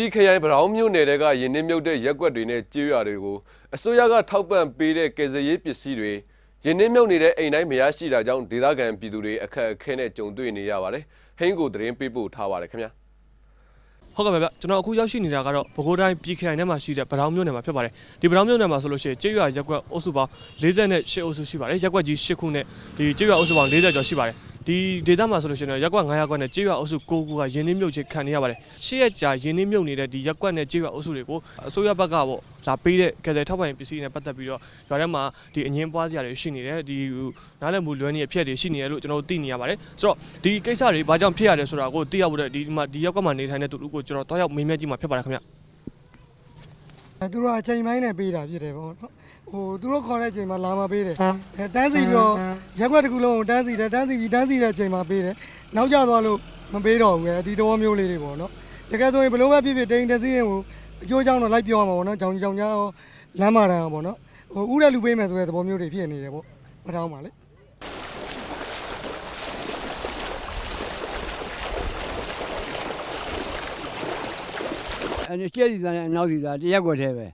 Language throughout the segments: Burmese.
ပြည်ခရိုင်ဗရောင်းမြို့နယ်တွေကရင်းနှင်းမြုပ်တဲ့ရက်ကွက်တွေနဲ့ကြေးရွာတွေကိုအစိုးရကထောက်ပံ့ပေးတဲ့ကယ်ဆယ်ရေးပစ္စည်းတွေရင်းနှင်းမြုပ်နေတဲ့အိမ်တိုင်းမရရှိတာကြောင့်ဒေသခံပြည်သူတွေအခက်အခဲနဲ့ကြုံတွေ့နေရပါတယ်။ဟင်းကိုသတင်းပေးပို့ထားပါတယ်ခင်ဗျာဟုတ်ကဲ့ပါဗျကျွန်တော်အခုရောက်ရှိနေတာကတော့ပဲခူးတိုင်းပြည်ခိုင်ထဲမှာရှိတဲ့ဗရောင်းမြို့နယ်မှာဖြစ်ပါတယ်ဒီဗရောင်းမြို့နယ်မှာဆိုလို့ရှိရင်ကျေးရွာရက်ကွက်အုပ်စုပေါင်း48အုပ်စုရှိပါတယ်ရက်ကွက်ကြီး10ခုနဲ့ဒီကျေးရွာအုပ်စုပေါင်း40ကျော်ရှိပါတယ် ဒီဒေသမှာဆိုလို့ရှိရင်တော့ရက်ကွက်9ရက်ကွက်နဲ့ကျေးရွာအုပ်စု9ခုကရင်းနှီးမြုပ်ချင်းခံနေရပါတယ်ရှေ့ရက်ကြာရင်းနှီးမြုပ်နေတဲ့ဒီရက်ကွက်နဲ့ကျေးရွာအုပ်စုတွေကိုအစိုးရဘက်ကပေါ့လာပေးတဲ့ကယ်ဆယ်ထောက်ပံ့ရေးပစ္စည်းတွေနဲ့ပတ်သက်ပြီးတော့ရွာထဲမှာဒီအငင်းပွားစရာတွေရှိနေတယ်ဒီနားလည်မှုလွဲနေတဲ့အဖြစ်တွေရှိနေတယ်လို့ကျွန်တော်တို့သိနေရပါတယ်ဆိုတော့ဒီကိစ္စတွေဘာကြောင့်ဖြစ်ရတယ်ဆိုတာကိုသိရဖို့အတွက်ဒီမှာဒီရက်ကွက်မှာနေထိုင်တဲ့သူတို့ကိုကျွန်တော်တောက်ရောက်မေးမြန်းကြည့်မှာဖြစ်ပါတယ်ခင်ဗျအဲသူတို့ကအချိန်ပိုင်းနဲ့ပေးတာဖြစ်တယ်ပေါ့နော် ဟိုသူတို့ခေါ်တဲ့အချိန်မှာလာမပေးတယ်အဲတန်းစီပြီးတော့ရက်ွက်တစ်ခုလုံးကိုတန်းစီတယ်တန်းစီပြီးတန်းစီတဲ့အချိန်မှာပေးတယ်နောက်ကျသွားလို့မပေးတော့ဘူးလေဒီသဘောမျိုးလေးတွေပေါ့နော်တကယ်ဆိုရင်ဘလို့ပဲဖြစ်ဖြစ်တိန်တစီရင်ကိုအကျိုးကြောင့်တော့လိုက်ပြောရမှာပေါ့နော်ကြောင်ကြောင်ကြားရောလမ်းမာတန်းရောပေါ့နော်ဟိုဥတဲ့လူပေးမယ်ဆိုတဲ့သဘောမျိုးတွေဖြစ်နေတယ်ပေါ့မတောင်းပါလေအဲရှေ့စီသားနဲ့အနောက်စီသားတရက်ွက်သေးပဲ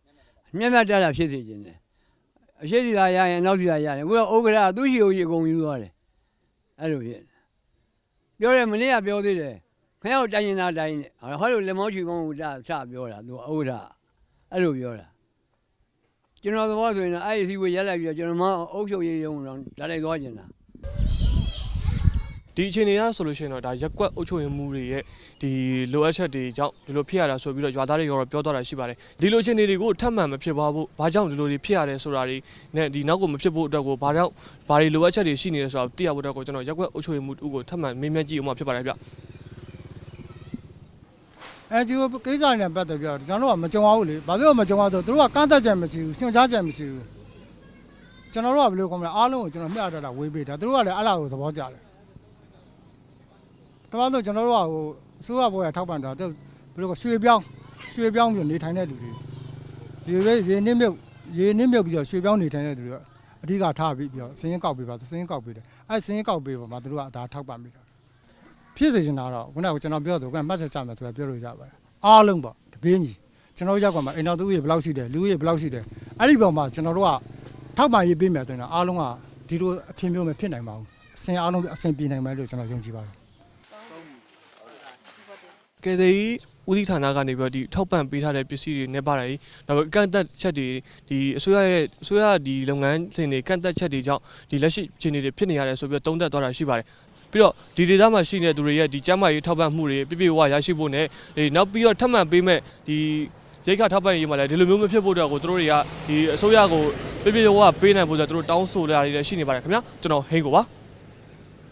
မျက်နှာတက်တာဖြစ်စေခြင်းတယ် အရှေ့စီသားရရင်အနောက်စီသားရတယ်အခုတော့ဥက္ကရာသူ့ရှိကိုကြီးအကုန်ယူသွားတယ်အဲ့လိုဖြစ်ပြောတယ်မနေ့ကပြောသေးတယ်ခင်ဗျားတို့တိုင်းရင်သားတိုင်းနဲ့ဟောလို့လက်မောချီကောင်းကိုတာချပြောတာသူဥက္ကရာအဲ့လိုပြောတာကျွန်တော်သဘောဆိုရင်တော့အဲ့ဒီစီကိုရက်လိုက်ပြီးတော့ကျွန်တော်မအုပ်ချုပ်ရေးရုံတော့လာလိုက်သွားကျင်တာ ဒီအချိန်တွေကဆိုလို့ရှိရင်တော့ဒါရက်ကွက်အုပ်ချုပ်ရေးမှုတွေရဲ့ဒီလိုအပ်ချက်တွေကြောင့်ဒီလိုဖြစ်ရတာဆိုပြီးတော့ရွာသားတွေရောပြောသွားတာရှိပါတယ်ဒီလိုအချိန်တွေကိုထပ်မံမဖြစ်ပွားဖို့ဘာကြောင့်ဒီလိုတွေဖြစ်ရတယ်ဆိုတာတွေနဲ့ဒီနောက်ကိုမဖြစ်ဖို့အတွက်ကိုဘာကြောင့်ဘာတွေလိုအပ်ချက်တွေရှိနေလဲဆိုတာကိုသိရဖို့အတွက်ကိုကျွန်တော်ရက်ကွက်အုပ်ချုပ်ရေးမှုတူကိုထပ်မံမေးမြန်းကြည့်အောင်မှာဖြစ်ပါတယ်ဗျအဲဒီကိစ္စတွေနဲ့ပတ်သက်ပြီးတော့ကျွန်တော်တို့ကမကြုံအောင်လေဘာဖြစ်လို့မကြုံအောင်ဆိုသူတို့ကကန့်သက်ချက်မရှိဘူးညွှန်ကြားချက်မရှိဘူးကျွန်တော်တို့ကဘယ်လိုကောမလဲအားလုံးကိုကျွန်တော်မျှတတာဝေးပေးတာသူတို့ကလည်းအဲ့လာကိုသဘောကျတယ် တော်တော်ဆိုကျွန်တော်တို့ကဟိုအစိုးရဘောရထောက်ပံ့တာသူဘယ်လိုကရွှေပြောင်းရွှေပြောင်းပြီးနေထိုင်တဲ့လူတွေရေပဲရေနစ်မြုပ်ရေနစ်မြုပ်ပြီးတော့ရွှေပြောင်းနေထိုင်တဲ့လူတွေအဓိကထားပြီးပြီးတော့စင်းရင်ကောက်ပေးပါစင်းရင်ကောက်ပေးတယ်အဲ့စင်းရင်ကောက်ပေးပါမှာသူတို့ကဒါထောက်ပံ့ပေးတာဖြစ်စေချင်တာတော့ခုနကကျွန်တော်ပြောသူကမှတ်ချက်ချမယ်ဆိုတာပြောလို့ရပါတယ်အားလုံးပေါ့တပင်းကြီးကျွန်တော်တို့ရောက်ကမှအိမ်တော်သူကြီးဘယ်လောက်ရှိတယ်လူကြီးဘယ်လောက်ရှိတယ်အဲ့ဒီပေါ်မှာကျွန်တော်တို့ကထောက်ပံ့ရေးပေးမယ်ဆိုရင်တော့အားလုံးကဒီလိုအဖြစ်မျိုးမဖြစ်နိုင်ပါဘူးအစင်အားလုံးအစင်ပြေနိုင်မယ်လို့ကျွန်တော်ယုံကြည်ပါတယ် ကယ်ဆယ်ရေးဦးစီးဌာနကနေပြီးတော့ဒီထောက်ပံ့ပေးထားတဲ့ပစ္စည်းတွေနဲ့ပါတယ်နောက်ကန့်သက်ချက်တွေဒီအစိုးရရဲ့အစိုးရဒီလုပ်ငန်းစဉ်တွေကန့်သက်ချက်တွေကြောင့်ဒီလက်ရှိအခြေအနေတွေဖြစ်နေရတယ်ဆိုပြီးတော့တုံးသက်သွားတာရှိပါတယ်ပြီးတော့ဒီဒေသမှာရှိနေတဲ့သူတွေရဲ့ဒီကျန်းမာရေးထောက်ပံ့မှုတွေပြည့်ပြည့်ဝဝရရှိဖို့နဲ့ဒီနောက်ပြီးတော့ထပ်မံပေးမဲ့ဒီရိတ်ခါထောက်ပံ့ရေးမှာလည်းဒီလိုမျိုးမဖြစ်ဖို့အတွက်ကိုသူတို့တွေကဒီအစိုးရကိုပြည့်ပြည့်ဝဝပေးနိုင်ဖို့ဆိုတော့သူတို့တောင်းဆိုတာတွေလည်းရှိနေပါတယ်ခင်ဗျာကျွန်တော်ဟိန်းကိုပါ